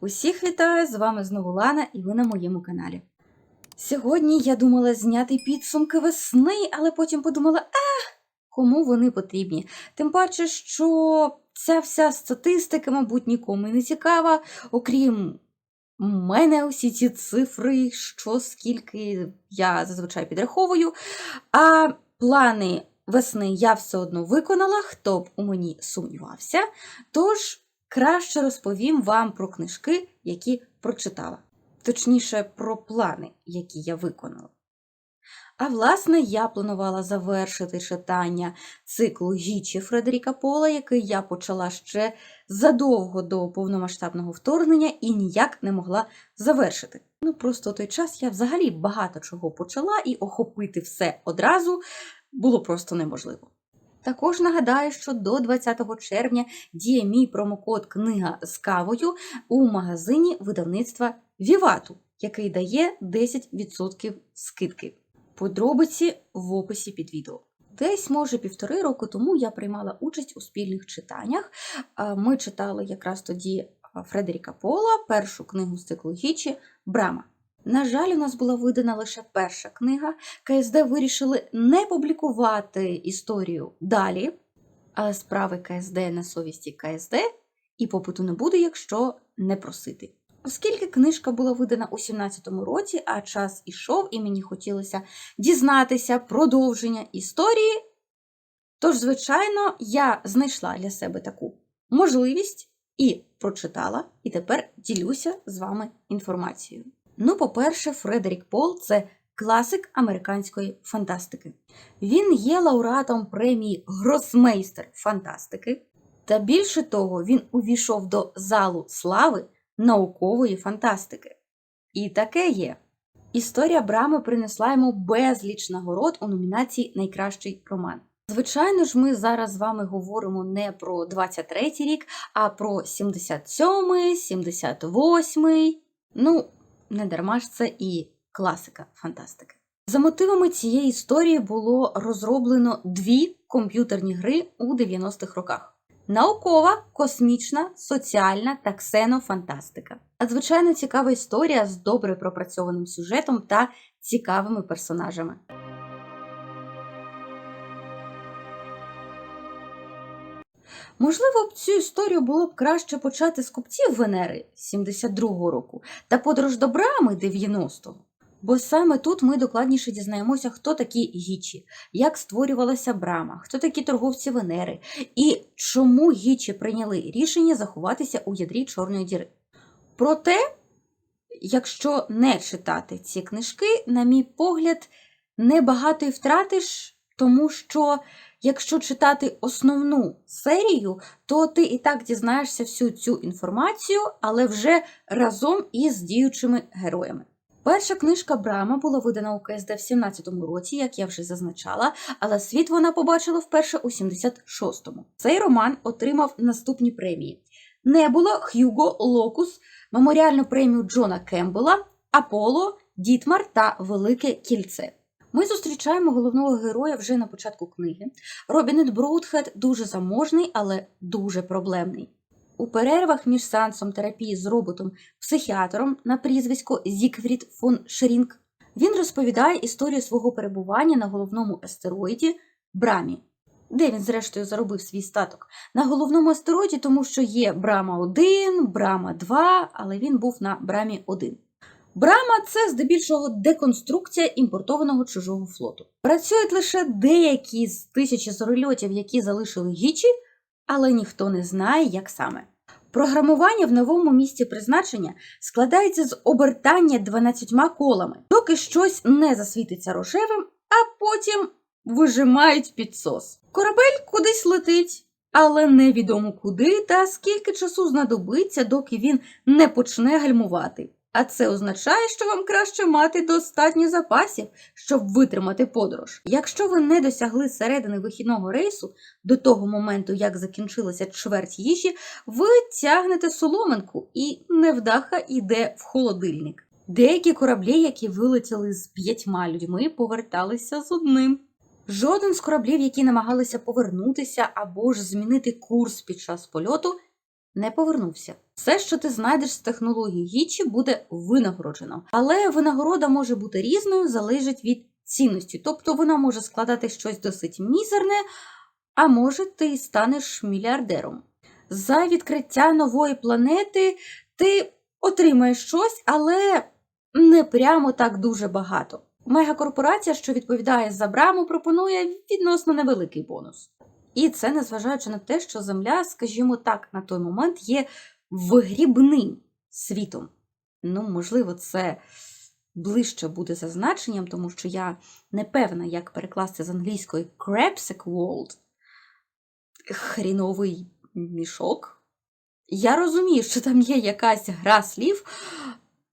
Усіх вітаю! З вами знову Лана і ви на моєму каналі. Сьогодні я думала зняти підсумки весни, але потім подумала, а кому вони потрібні? Тим паче, що ця вся статистика, мабуть, нікому не цікава, окрім мене усі ці цифри, що скільки я зазвичай підраховую. А плани весни я все одно виконала, хто б у мені сумнівався. Тож краще розповім вам про книжки, які прочитала. Точніше, про плани, які я виконала. А власне, я планувала завершити читання циклу Гічі Фредеріка Пола, який я почала ще задовго до повномасштабного вторгнення і ніяк не могла завершити. Ну, просто той час я взагалі багато чого почала, і охопити все одразу було просто неможливо. Також нагадаю, що до 20 червня діє мій промокод Книга з кавою у магазині видавництва Вівату, який дає 10% скидки. Подробиці в описі під відео. Десь, може, півтори року тому я приймала участь у спільних читаннях. Ми читали якраз тоді Фредеріка Пола, першу книгу з циклу Гічі Брама. На жаль, у нас була видана лише перша книга. КСД вирішили не публікувати історію далі, справи КСД на совісті КСД, і попиту не буде, якщо не просити. Оскільки книжка була видана у 17-му році, а час ішов, і мені хотілося дізнатися продовження історії, тож, звичайно, я знайшла для себе таку можливість і прочитала, і тепер ділюся з вами інформацією. Ну, по-перше, Фредерік Пол це класик американської фантастики. Він є лауреатом премії Гросмейстер фантастики, та більше того, він увійшов до залу слави наукової фантастики. І таке є. Історія Брами принесла йому безліч нагород у номінації Найкращий роман. Звичайно ж, ми зараз з вами говоримо не про 23-й рік, а про 77-й, 78-й. Ну, не дарма ж це і класика фантастики. За мотивами цієї історії було розроблено дві комп'ютерні гри у 90-х роках. Наукова, космічна, соціальна та ксенофантастика. Надзвичайно цікава історія з добре пропрацьованим сюжетом та цікавими персонажами. Можливо, б цю історію було б краще почати з купців Венери 72-го року та подорож до Брами 90-го. Бо саме тут ми докладніше дізнаємося, хто такі гічі, як створювалася брама, хто такі торговці Венери і чому гічі прийняли рішення заховатися у ядрі Чорної діри. Проте, якщо не читати ці книжки, на мій погляд, небагато й втратиш, тому що якщо читати основну серію, то ти і так дізнаєшся всю цю інформацію, але вже разом із діючими героями. Перша книжка Брама була видана у КСД в 17-му році, як я вже зазначала, але світ вона побачила вперше у 76-му. Цей роман отримав наступні премії: Небула, Х'юго, Локус, меморіальну премію Джона Кембела, Аполло, Дітмар та Велике Кільце. Ми зустрічаємо головного героя вже на початку книги. Робінет Броудхед дуже заможний, але дуже проблемний. У перервах між сеансом терапії з роботом-психіатром на прізвисько Зікфрід фон Шрінк він розповідає історію свого перебування на головному астероїді Брамі, де він, зрештою, заробив свій статок. На головному астероїді, тому що є Брама 1, Брама 2, але він був на Брамі 1. Брама це здебільшого деконструкція імпортованого чужого флоту. Працюють лише деякі з тисячі зорольотів, які залишили гічі, але ніхто не знає, як саме. Програмування в новому місці призначення складається з обертання 12 колами, доки щось не засвітиться рожевим, а потім вижимають підсос. Корабель кудись летить, але невідомо куди та скільки часу знадобиться, доки він не почне гальмувати. А це означає, що вам краще мати достатньо запасів, щоб витримати подорож. Якщо ви не досягли середини вихідного рейсу до того моменту, як закінчилася чверть їжі, ви тягнете соломинку і невдаха йде в холодильник. Деякі кораблі, які вилетіли з п'ятьма людьми, поверталися з одним. Жоден з кораблів, які намагалися повернутися або ж змінити курс під час польоту, не повернувся. Все, що ти знайдеш з технології Гічі, буде винагороджено. Але винагорода може бути різною, залежить від цінності. Тобто вона може складати щось досить мізерне, а може ти станеш мільярдером. За відкриття нової планети ти отримаєш щось, але не прямо так дуже багато. Мегакорпорація, що відповідає за браму, пропонує відносно невеликий бонус. І це незважаючи на те, що Земля, скажімо так, на той момент є вигрібним світом. Ну, можливо, це ближче буде за значенням, тому що я не певна, як перекласти з англійської crapsic world хріновий мішок. Я розумію, що там є якась гра слів,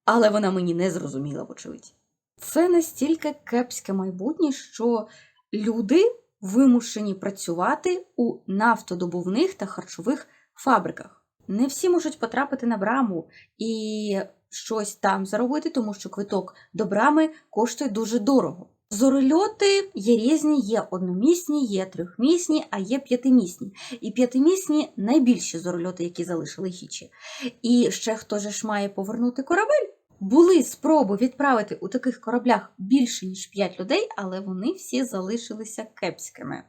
але вона мені не зрозуміла, вочевидь. Це настільки кепське майбутнє, що люди вимушені працювати у нафтодобувних та харчових фабриках. Не всі можуть потрапити на браму і щось там заробити, тому що квиток до брами коштує дуже дорого. Зорольоти є різні, є одномісні, є трьохмісні, а є п'ятимісні. І п'ятимісні найбільші зорольоти, які залишили хічі. І ще хто ж має повернути корабель? Були спроби відправити у таких кораблях більше, ніж 5 людей, але вони всі залишилися кепськими.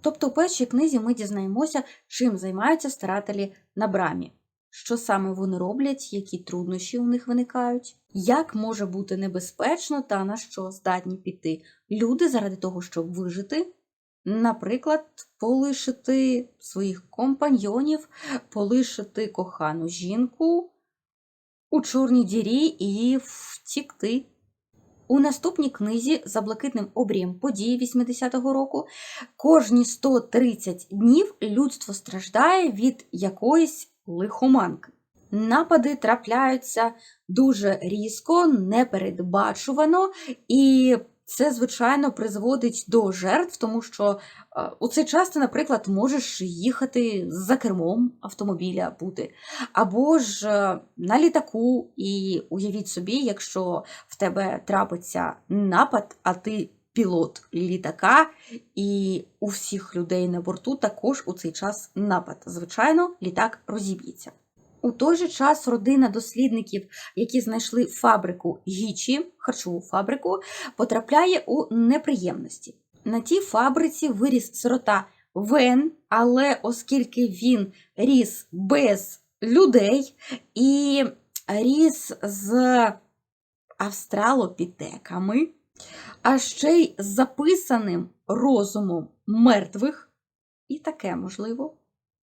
Тобто, у першій книзі ми дізнаємося, чим займаються старателі на брамі, що саме вони роблять, які труднощі у них виникають, як може бути небезпечно та на що здатні піти люди заради того, щоб вижити. Наприклад, полишити своїх компаньйонів, полишити кохану жінку у чорній дірі і втікти. У наступній книзі за блакитним обрієм подій 80-го року кожні 130 днів людство страждає від якоїсь лихоманки. Напади трапляються дуже різко, непередбачувано, і це, звичайно, призводить до жертв, тому що е, у цей час ти, наприклад, можеш їхати за кермом автомобіля бути, або ж е, на літаку, і уявіть собі, якщо в тебе трапиться напад, а ти пілот літака, і у всіх людей на борту також у цей час напад. Звичайно, літак розіб'ється. У той же час родина дослідників, які знайшли фабрику Гічі, харчову фабрику, потрапляє у неприємності. На тій фабриці виріс сирота Вен, але оскільки він ріс без людей і ріс з австралопітеками, а ще й з записаним розумом мертвих, і таке можливо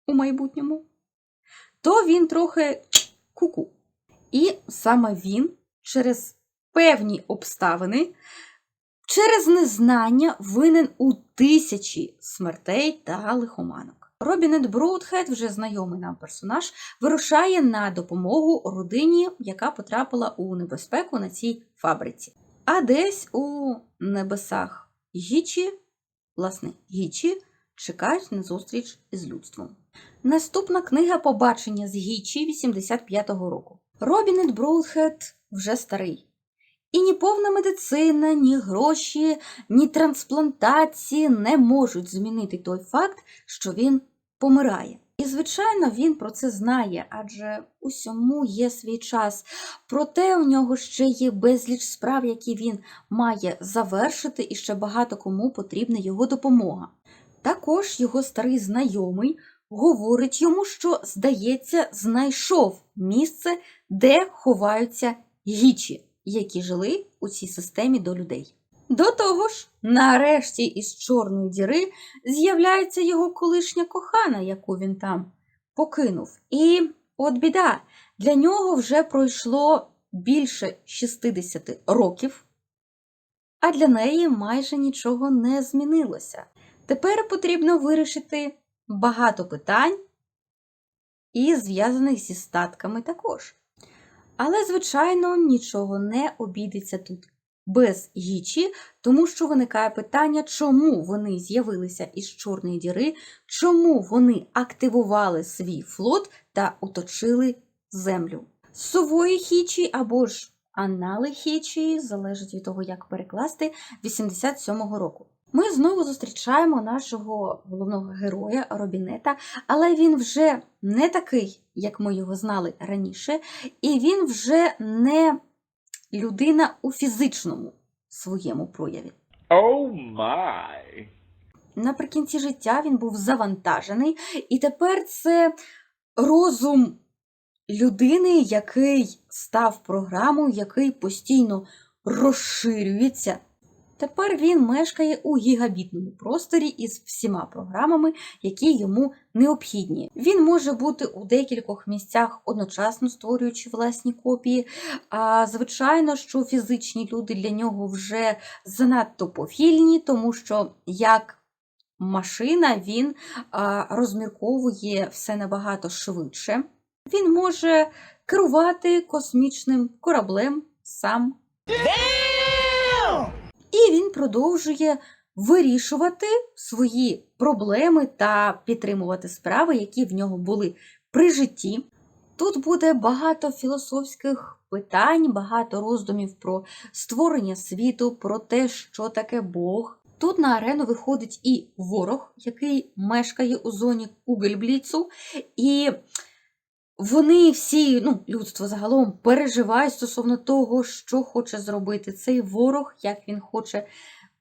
у майбутньому то він трохи куку. І саме він через певні обставини, через незнання винен у тисячі смертей та лихоманок. Робінет Броудхед, вже знайомий нам персонаж, вирушає на допомогу родині, яка потрапила у небезпеку на цій фабриці. А десь у небесах Гічі, власне, Гічі, чекають на зустріч із людством. Наступна книга Побачення з Гічі 85-го року. Робінет Броудхед вже старий. І ні повна медицина, ні гроші, ні трансплантації не можуть змінити той факт, що він помирає. І, звичайно, він про це знає, адже усьому є свій час. Проте у нього ще є безліч справ, які він має завершити, і ще багато кому потрібна його допомога. Також його старий знайомий говорить йому, що, здається, знайшов місце, де ховаються гічі, які жили у цій системі до людей. До того ж, нарешті із чорної діри з'являється його колишня кохана, яку він там покинув. І от біда, для нього вже пройшло більше 60 років, а для неї майже нічого не змінилося. Тепер потрібно вирішити багато питань і зв'язаних зі статками також. Але, звичайно, нічого не обійдеться тут без гічі, тому що виникає питання, чому вони з'явилися із Чорної діри, чому вони активували свій флот та оточили землю. Сової хічі або ж анали хічі, залежить від того, як перекласти, 87-го року. Ми знову зустрічаємо нашого головного героя Робінета, але він вже не такий, як ми його знали раніше, і він вже не людина у фізичному своєму прояві. Oh my. Наприкінці життя він був завантажений, і тепер це розум людини, який став програмою, який постійно розширюється. Тепер він мешкає у гігабітному просторі із всіма програмами, які йому необхідні. Він може бути у декількох місцях одночасно створюючи власні копії. А звичайно, що фізичні люди для нього вже занадто повільні, тому що як машина він розмірковує все набагато швидше. Він може керувати космічним кораблем сам. Продовжує вирішувати свої проблеми та підтримувати справи, які в нього були при житті. Тут буде багато філософських питань, багато роздумів про створення світу, про те, що таке Бог. Тут на арену виходить і ворог, який мешкає у зоні Кугельбліцу, і вони всі, ну, людство загалом переживають стосовно того, що хоче зробити цей ворог, як він хоче,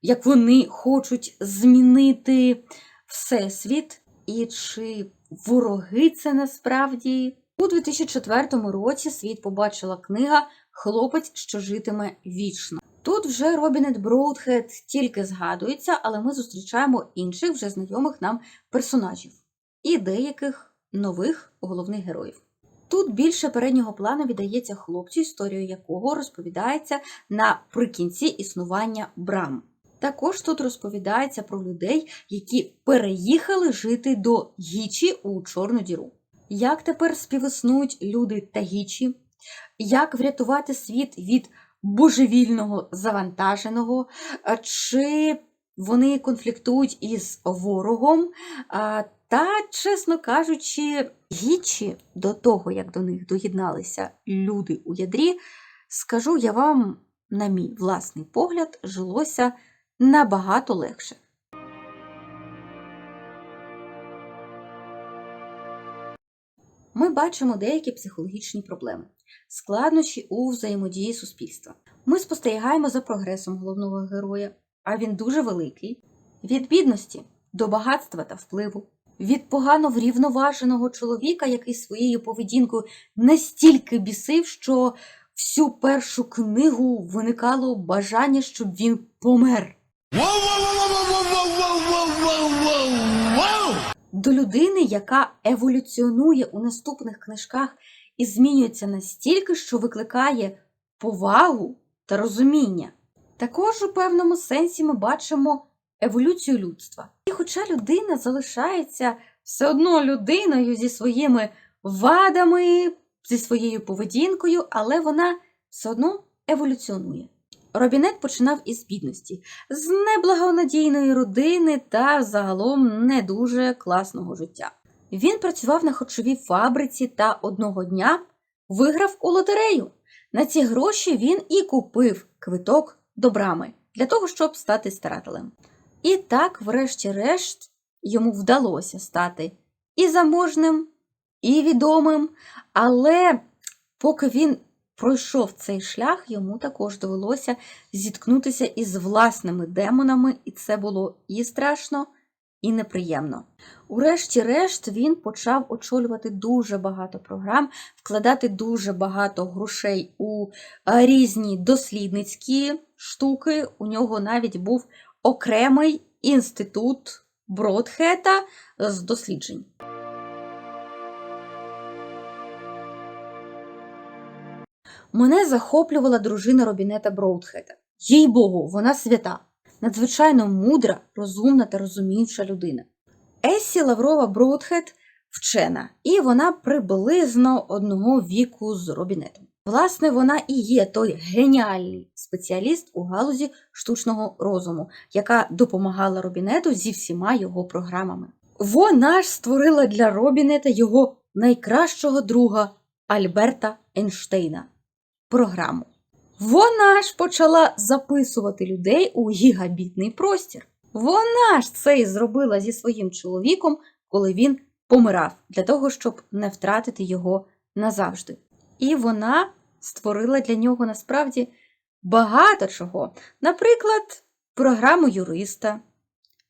як вони хочуть змінити всесвіт, і чи вороги це насправді. У 2004 році світ побачила книга Хлопець, що житиме вічно. Тут вже Робінет Броудхед тільки згадується, але ми зустрічаємо інших вже знайомих нам персонажів і деяких нових головних героїв. Тут більше переднього плану віддається хлопцю, історію якого розповідається наприкінці існування брам. Також тут розповідається про людей, які переїхали жити до Гічі у Чорну діру. Як тепер співіснують люди та Гічі? Як врятувати світ від божевільного завантаженого? Чи вони конфліктують із ворогом? Та, чесно кажучи, гічі до того, як до них доєдналися люди у ядрі, скажу я вам, на мій власний погляд, жилося набагато легше. Ми бачимо деякі психологічні проблеми, складнощі у взаємодії суспільства. Ми спостерігаємо за прогресом головного героя, а він дуже великий, від бідності до багатства та впливу, від погано врівноваженого чоловіка, який своєю поведінкою настільки бісив, що всю першу книгу виникало бажання, щоб він помер. До людини, яка еволюціонує у наступних книжках і змінюється настільки, що викликає повагу та розуміння. Також у певному сенсі ми бачимо еволюцію людства. І хоча людина залишається все одно людиною зі своїми вадами, зі своєю поведінкою, але вона все одно еволюціонує. Робінет починав із бідності, з неблагонадійної родини та загалом не дуже класного життя. Він працював на харчовій фабриці та одного дня виграв у лотерею. На ці гроші він і купив квиток до брами для того, щоб стати старателем. І так, врешті-решт, йому вдалося стати і заможним, і відомим, але поки він пройшов цей шлях, йому також довелося зіткнутися із власними демонами, і це було і страшно, і неприємно. Урешті-решт він почав очолювати дуже багато програм, вкладати дуже багато грошей у е, різні дослідницькі штуки. У нього навіть був окремий інститут Бродхета з досліджень. Мене захоплювала дружина Робінета Броудхета. Їй Богу, вона свята, надзвичайно мудра, розумна та розуміюча людина. Ессі Лаврова Броудхет вчена, і вона приблизно одного віку з Робінетом. Власне, вона і є той геніальний спеціаліст у галузі штучного розуму, яка допомагала Робінету зі всіма його програмами. Вона ж створила для Робінета його найкращого друга Альберта Ейнштейна програму. Вона ж почала записувати людей у гігабітний простір. Вона ж це і зробила зі своїм чоловіком, коли він помирав, для того, щоб не втратити його назавжди. І вона створила для нього насправді багато чого. Наприклад, програму юриста,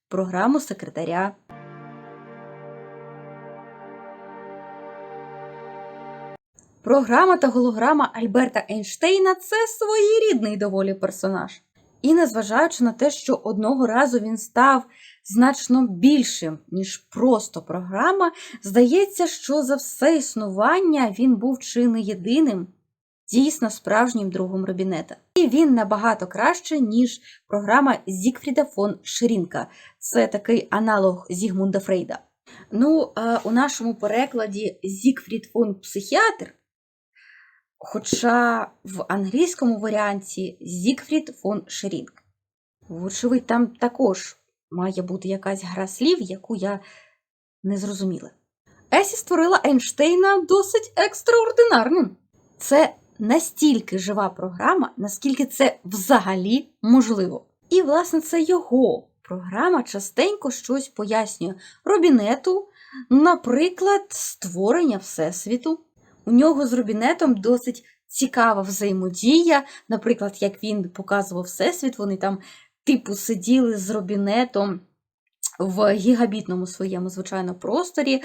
програму секретаря. Програма та голограма Альберта Ейнштейна це своєрідний доволі персонаж. І незважаючи на те, що одного разу він став значно більшим, ніж просто програма, здається, що за все існування він був чи не єдиним, дійсно справжнім другом Робінета. І він набагато краще, ніж програма Зігфріда фон Шрінка. Це такий аналог Зігмунда Фрейда. Ну, у нашому перекладі Зігфрід фон Психіатр. Хоча в англійському варіанті Зігфрід фон Шерінг. Вочевидь, там також має бути якась гра слів, яку я не зрозуміла. Есі створила Ейнштейна досить екстраординарним. Це настільки жива програма, наскільки це взагалі можливо. І, власне, це його програма частенько щось пояснює Робінету, наприклад, створення Всесвіту. У нього з Робінетом досить цікава взаємодія. Наприклад, як він показував Всесвіт, вони там, типу, сиділи з Робінетом в гігабітному своєму, звичайно, просторі.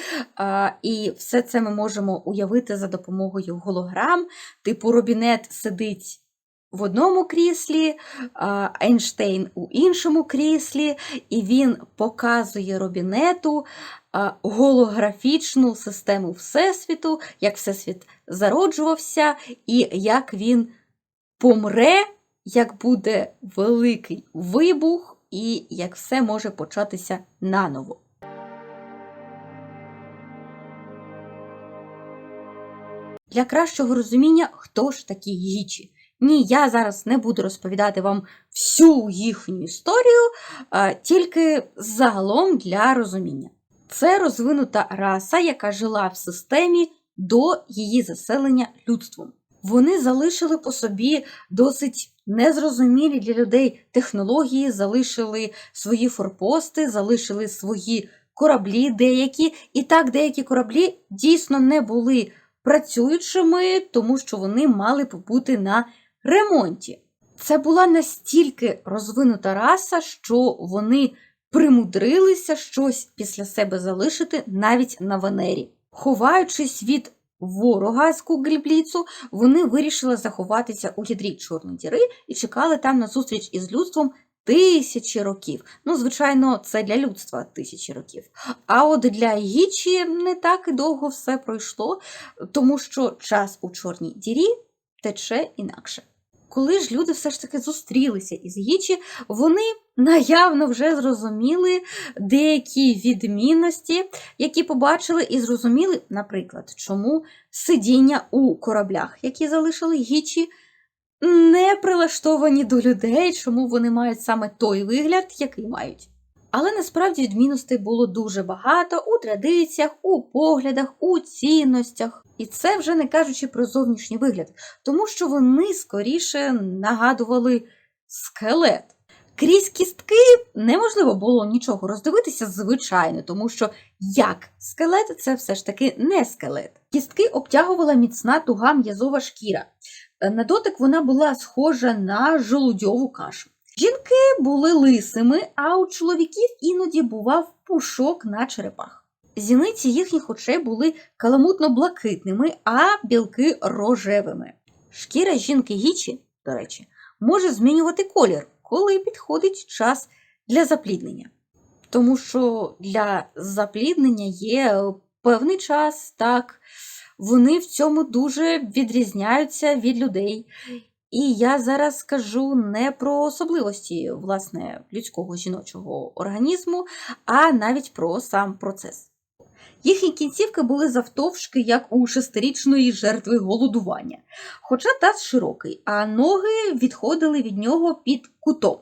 І все це ми можемо уявити за допомогою голограм. Типу, Робінет сидить в одному кріслі, Ейнштейн у іншому кріслі, і він показує Робінету голографічну систему Всесвіту, як Всесвіт зароджувався, і як він помре, як буде великий вибух, і як все може початися наново. Для кращого розуміння, хто ж такі гічі. Ні, я зараз не буду розповідати вам всю їхню історію, а тільки загалом для розуміння. Це розвинута раса, яка жила в системі до її заселення людством. Вони залишили по собі досить незрозумілі для людей технології, залишили свої форпости, залишили свої кораблі деякі. І так, деякі кораблі дійсно не були працюючими, тому що вони мали побути на ремонті. Це була настільки розвинута раса, що вони примудрилися щось після себе залишити навіть на Венері. Ховаючись від ворога з Кугельбліцу, вони вирішили заховатися у ядрі Чорної діри і чекали там на зустріч із людством тисячі років. Ну, звичайно, це для людства тисячі років. А от для Гічі не так і довго все пройшло, тому що час у Чорній дірі тече інакше. Коли ж люди все ж таки зустрілися із Гічі, вони наявно вже зрозуміли деякі відмінності, які побачили і зрозуміли, наприклад, чому сидіння у кораблях, які залишили Гічі, не прилаштовані до людей, чому вони мають саме той вигляд, який мають. Але насправді відмінностей було дуже багато у традиціях, у поглядах, у цінностях. І це вже не кажучи про зовнішній вигляд, тому що вони скоріше нагадували скелет. Крізь кістки неможливо було нічого роздивитися, звичайно, тому що як скелет це все ж таки не скелет. Кістки обтягувала міцна туга м'язова шкіра. Е, На дотик вона була схожа на жолудьову кашу. Жінки були лисими, а у чоловіків іноді бував пушок на черепах. Зіниці їхніх очей були каламутно-блакитними, а білки рожевими. Шкіра жінки гічі, до речі, може змінювати колір, коли підходить час для запліднення. Тому що для запліднення є певний час, так, вони в цьому дуже відрізняються від людей. І я зараз скажу не про особливості власне людського жіночого організму, а навіть про сам процес. Їхні кінцівки були завтовшки, як у шестирічної жертви голодування, хоча таз широкий, а ноги відходили від нього під кутом.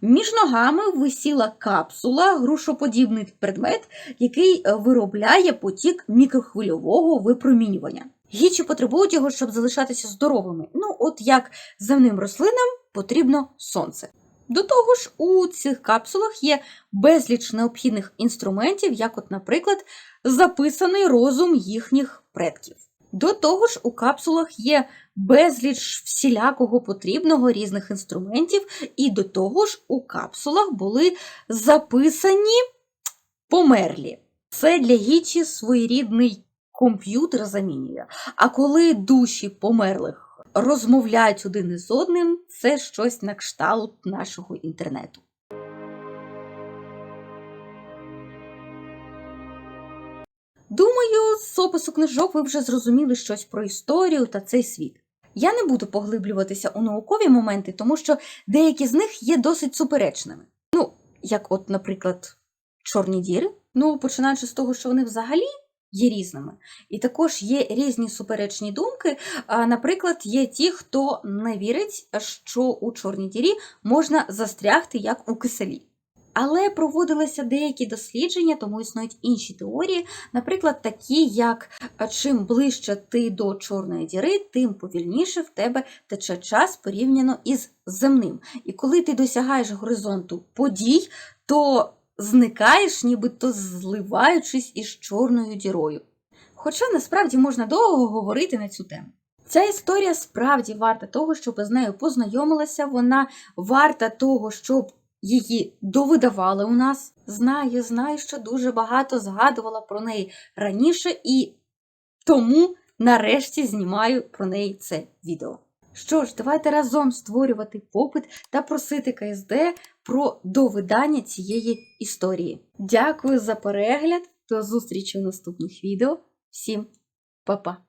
Між ногами висіла капсула, грушоподібний предмет, який е, виробляє потік мікрохвильового випромінювання. Гічі потребують його, щоб залишатися здоровими. Ну, от як земним рослинам потрібно сонце. До того ж, у цих капсулах є безліч необхідних інструментів, як, от, наприклад, записаний розум їхніх предків. До того ж, у капсулах є безліч всілякого потрібного різних інструментів, і до того ж, у капсулах були записані померлі. Це для Гічі своєрідний комп'ютер замінює. А коли душі померлих розмовляють один із одним, це щось на кшталт нашого інтернету. Думаю, з опису книжок ви вже зрозуміли щось про історію та цей світ. Я не буду поглиблюватися у наукові моменти, тому що деякі з них є досить суперечними. Ну, як, от, наприклад, чорні діри. Ну, починаючи з того, що вони взагалі є різними. І також є різні суперечні думки. Наприклад, є ті, хто не вірить, що у чорній дірі можна застрягти як у киселі. Але проводилися деякі дослідження, тому існують інші теорії, наприклад, такі, як чим ближче ти до чорної діри, тим повільніше в тебе тече час порівняно із земним. І коли ти досягаєш горизонту подій, то зникаєш, нібито зливаючись із чорною дірою. Хоча насправді можна довго говорити на цю тему. Ця історія справді варта того, щоб з нею познайомилася, вона варта того, щоб її довидавали у нас. Знаю, знаю, що дуже багато згадувала про неї раніше, і тому нарешті знімаю про неї це відео. Що ж, давайте разом створювати попит та просити КСД про довидання цієї історії. Дякую за перегляд, до зустрічі у наступних відео. Всім па-па!